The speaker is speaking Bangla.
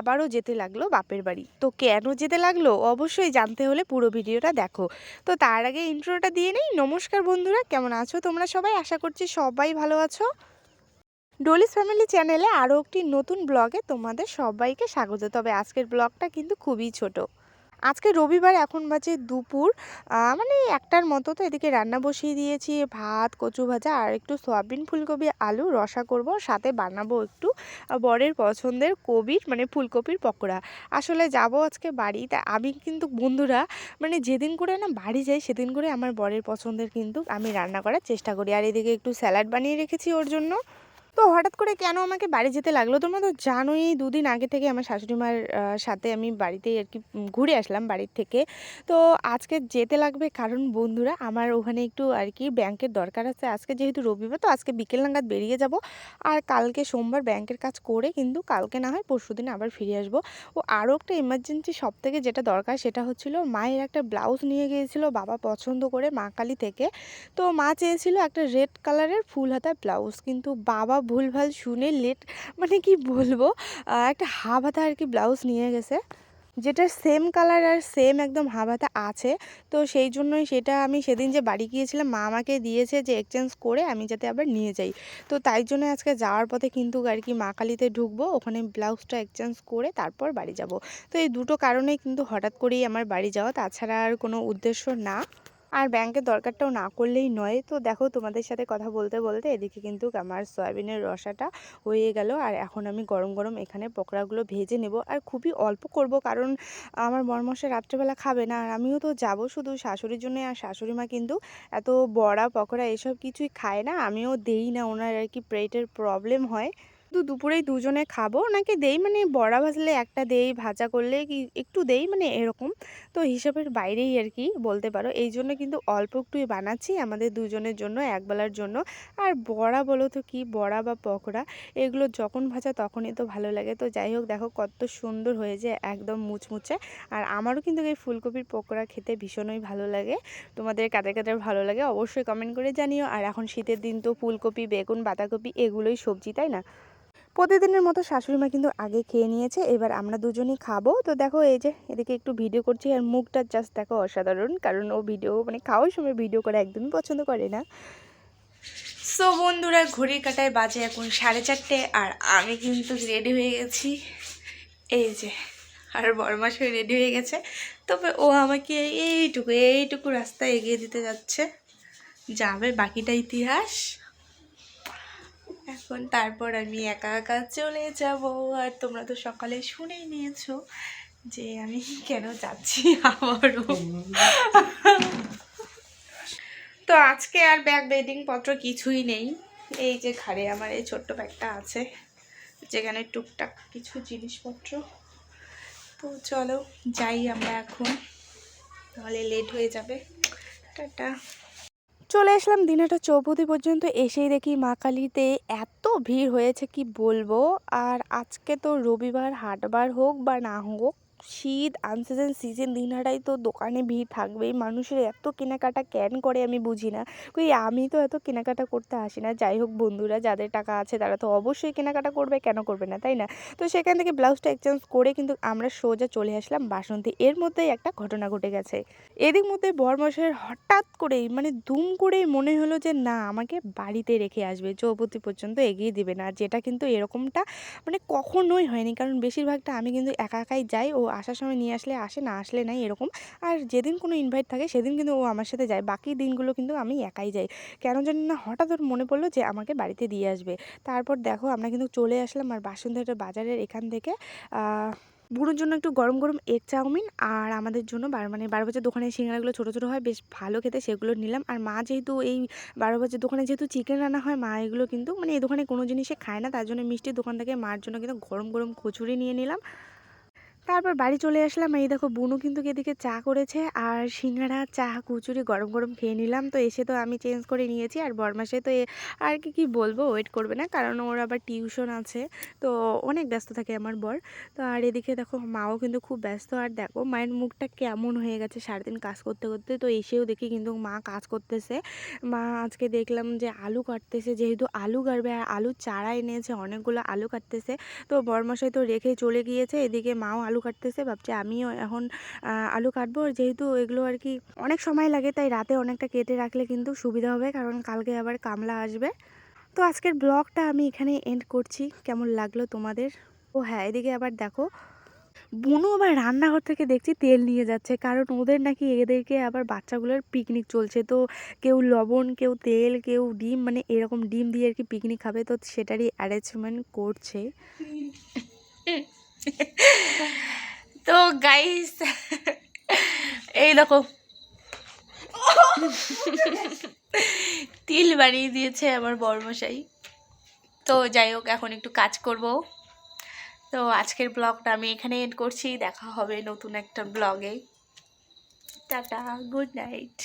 আবারও যেতে লাগল বাপের বাড়ি। তো কেন যেতে লাগল? অবশ্যই জানতে হলে পুরো ভিডিওটা দেখো। তো তার আগে ইন্ট্রোটা দিয়ে নেই। নমস্কার বন্ধুরা, কেমন আছো তোমরা সবাই? আশা করছি সবাই ভালো আছো। ডলিস ফ্যামিলি চ্যানেলে আরও একটি নতুন ব্লগে তোমাদের সবাইকে স্বাগত। তবে আজকের ব্লগটা কিন্তু খুবই ছোট। আজকে রবিবার এখন বাজে দুপুর। মানে একটার মতো তো এদিকে রান্না বসিয়ে দিয়েছি, ভাত, কচু ভাজা আর একটু সয়াবিন ফুলকপি, আলু, রসা করব, সাথে বানাবো একটু বরের পছন্দের কবির মানে ফুলকপির পকোড়া। আসলে যাব আজকে বাড়ি তা আমি কিন্তু বন্ধুরা মানে যেদিন করে না বাড়ি যাই, সেদিন করে আমার বরের পছন্দের কিন্তু আমি রান্না করার চেষ্টা করি। আর এদিকে একটু স্যালাড বানিয়ে রেখেছি ওর জন্য। তো হঠাৎ করে কেন আমাকে বাড়ি যেতে লাগল? তোমরা তো জানোই দুদিন আগে থেকে আমার শাশুড়ি মার সাথে আমি বাড়িতেই আর কি ঘুরে আসলাম বাড়ির থেকে। তো আজকে যেতে লাগবে কারণ বন্ধুরা, আমার ওখানে একটু আর কি ব্যাংকের দরকার আছে। আজকে যেহেতু রবিবার, তো আজকে বিকেল নাগাদ বেরিয়ে যাব। আর কালকে সোমবার ব্যাংকের কাজ করে কিন্তু কালকে না হয় পরশু দিন আবার ফিরে আসব। ও আরও একটা এমার্জেন্সি সব থেকে যেটা দরকার সেটা হচ্ছিল মায়ের একটা ব্লাউজ নিয়ে গিয়েছিল বাবা পছন্দ করে মা কালী থেকে। তো মা চেয়েছিল একটা রেড কালারের ফুল হাতা ব্লাউজ কিন্তু বাবা ভুলভাল শুনে লেট মানে কি বলব একটা হাফ হাতা আর কি ব্লাউজ নিয়ে গেছে যেটা সেম কালার আর সেম একদম হাফ হাতা আছে। তো সেই জন্যই সেটা আমি সেদিন যে বাড়ি গিয়েছিলাম, মা আমাকে দিয়েছে যে এক্সচেঞ্জ করে আমি যাতে আবার নিয়ে যাই। তো তাই জন্য আজকে যাওয়ার পথে কিন্তু আর কি মা কালীতে ঢুকবো, ওখানে ব্লাউজটা এক্সচেঞ্জ করে তারপর বাড়ি যাব। তো এই দুটো কারণেই কিন্তু হঠাৎ করেই আমার বাড়ি যাওয়া, তাছাড়া আর কোনো উদ্দেশ্য না। আর ব্যাংকের দরকারটাও না করলেই নয়। তো দেখো তোমাদের সাথে কথা বলতে বলতে এদিকে কিন্তু আমার সয়াবিনের রসাটা হয়ে গেল। আর এখন আমি গরম গরম এখানে পকোড়াগুলো ভেজে নেব। আর খুবই অল্প করব কারণ আমার বরমশাই রাত্রেবেলা খাবে না। আর আমিও তো যাব শুধু শাশুড়ির জন্য। আর শাশুড়ি মা কিন্তু এত বড়া পকোড়া এসব কিছুই খায় না। আমিও দেই না। ওনার আর কি পেটের প্রবলেম হয়। তো দুপুরেই দুজনে খাব? নাকি দেই? মানে বড়া ভাজলে একটা দেই, ভাজা করলে কি একটু দেই? মানে এরকম। তো হিসাবের বাইরেই আর কি বলতে পারো। এই জন্য কিন্তু অল্প একটুই বানাচ্ছি আমাদের দুজনের জন্য, একবেলার জন্য। আর বড়া বলো তো কি? বড়া বা পকোড়া, এগুলো যখন ভাজা তখনই তো ভালো লাগে। তো যাই হোক, দেখো কত সুন্দর হয়েছে, একদম মুচমুচে। আর আমারও কিন্তু এই ফুলকপির পকোড়া খেতে ভীষণই ভালো লাগে। তোমাদের কাদের কাদের ভালো লাগে অবশ্যই কমেন্ট করে জানিও। আর এখন শীতের দিন তো ফুলকপি, বেগুন, বাঁধাকপি, এগুলোই সবজি, তাই না? প্রতিদিনের মতো শাশুড়ি মা কিন্তু আগে খেয়ে নিয়েছে, এবার আমরা দুজনই খাব। তো দেখো, এই যে এদিকে একটু ভিডিও করছি আর মুখটা জাস্ট দেখো অসাধারণ, কারণ ও ভিডিও মানে খাওয়ার সময় ভিডিও করে একদমই পছন্দ করে না। সো বন্ধুরা, ঘড়ির কাটায় বাজে এখন সাড়ে চারটে আর আমি কিন্তু রেডি হয়ে গেছি। এই যে, আর বরমাসও রেডি হয়ে গেছে। তবে ও আমাকে এইটুকু এইটুকু রাস্তা এগিয়ে দিতে যাচ্ছে। যাবে বাকিটা ইতিহাস। এখন তারপর আমি একা একা চলে যাব। আর তোমরা তো সকালে শুনেই নিয়েছো যে আমি কেন যাচ্ছি আবারও। তো আজকে আর ব্যাগ বেডিং পত্র কিছুই নেই। এই যে ঘাড়ে আমার এই ছোট্ট ব্যাগটা আছে, যেখানে টুকটাক কিছু জিনিসপত্র। তো চলো যাই আমরা এখন তাহলে লেট হয়ে যাবে। টাটা। চলে আসলাম দিনাটা চৌপতি পর্যন্ত। এসেই দেখি মা কালীতে এত ভিড় হয়েছে, কি বলব? আর আজকে তো রবিবার, হাটবার হোক বা না হোক শীত আনসিজন সিজন দিনহাটাই তো দোকানে ভিড় থাকবেই। মানুষের এত কেনাকাটা কেন করে আমি বুঝি না। কই আমি তো এত কেনাকাটা করতে আসি না। যাই হোক বন্ধুরা, যাদের টাকা আছে তারা তো অবশ্যই কেনাকাটা করবে, কেন করবে না, তাই না? তো সেখান থেকে ব্লাউজটা এক্সচেঞ্জ করে কিন্তু আমরা সোজা চলে আসলাম বাসন্তী। এর মধ্যেই একটা ঘটনা ঘটে গেছে। এদিক মধ্যে বরমশাইয়ের হঠাৎ করেই মানে দুম করেই মনে হলো যে, না, আমাকে বাড়িতে রেখে আসবে। চৌপতি পর্যন্ত এগিয়ে দিবে না। যেটা কিন্তু এরকমটা মানে কখনোই হয়নি। কারণ বেশিরভাগটা আমি কিন্তু একা, একাই যাই। ও আসার সময় নিয়ে আসলে, আসে না আসলে নাই এরকম। আর যেদিন কোনো ইনভাইট থাকে সেদিন কিন্তু ও আমার সাথে যায়। বাকি দিনগুলো কিন্তু আমি একাই যাই। কেন জানি না, হঠাৎ ওর মনে পড়ল যে আমাকে বাড়িতে দিয়ে আসবে। তারপর দেখো আমরা কিন্তু চলে আসলাম আর বাসন্তী বাজারের এখান থেকে। বুড়োর জন্য একটু গরম গরম এগ চাউমিন আর আমাদের জন্য বার মানে বারো বাজার দোকানে সিঙ্গারাগুলো ছোটো ছোটো হয়, বেশ ভালো খেতে সেগুলো নিলাম। আর মা যেহেতু এই বারো বাজার দোকানে যেহেতু চিকেন রান্না হয়, মা এগুলো কিন্তু মানে এই দোকানে কোনো জিনিসে খায় না। তার জন্য মিষ্টির দোকান থেকে মার জন্য কিন্তু গরম গরম কচুরি নিয়ে নিলাম। তারপর বাড়ি চলে আসলাম। এই দেখো বুনু কিন্তু এদিকে চা করেছে আর সিঙ্গারা, চা, কুচুরি গরম গরম খেয়ে নিলাম। তো এসে তো আমি চেঞ্জ করে নিয়েছি আর বরমাসে তো আর কি কি বলব ওয়েট করবে না কারণ ওর আবার টিউশন আছে। তো অনেক ব্যস্ত থাকে আমার বর। তো আর এদিকে দেখো মাও কিন্তু খুব ব্যস্ত। আর দেখো মায়ের মুখটা কেমন হয়ে গেছে সারাদিন কাজ করতে করতে। তো এসেও দেখি কিন্তু মা কাজ করতেছে। মা আজকে দেখলাম যে আলু কাটতেছে, যেহেতু আলু কাটবে আর আলু চারা এনেছে, অনেকগুলো আলু কাটতেছে। তো বরমশাই তো রেখে চলে গিয়েছে। এদিকে মাও আলু কাটতেছে, ভাবছে আমিও এখন আলু কাটবো। যেহেতু এগুলো আর কি অনেক সময় লাগে, তাই রাতে অনেকটা কেটে রাখলে কিন্তু সুবিধা হবে, কারণ কালকে আবার কামলা আসবে। তো আজকের ব্লগটা আমি এখানে এন্ড করছি। কেমন লাগল তোমাদের? ও হ্যাঁ এদিকে আবার দেখো, বুনু আবার রান্নাঘর থেকে দেখছি তেল নিয়ে যাচ্ছে, কারণ ওদের নাকি এদেরকে আবার বাচ্চাগুলোর পিকনিক চলছে। তো কেউ লবণ, কেউ তেল, কেউ ডিম মানে এরকম ডিম দিয়ে আর কি পিকনিক খাবে, তো সেটারই অ্যারেঞ্জমেন্ট করছে তো গাইস এই দেখো। তিল বানিয়ে দিয়েছে আমার বর্মশাই। তো যাই হোক, এখন একটু কাজ করব। তো আজকের ব্লগটা আমি এখানে এড করছি। দেখা হবে নতুন একটা ব্লগে। Tata, good night.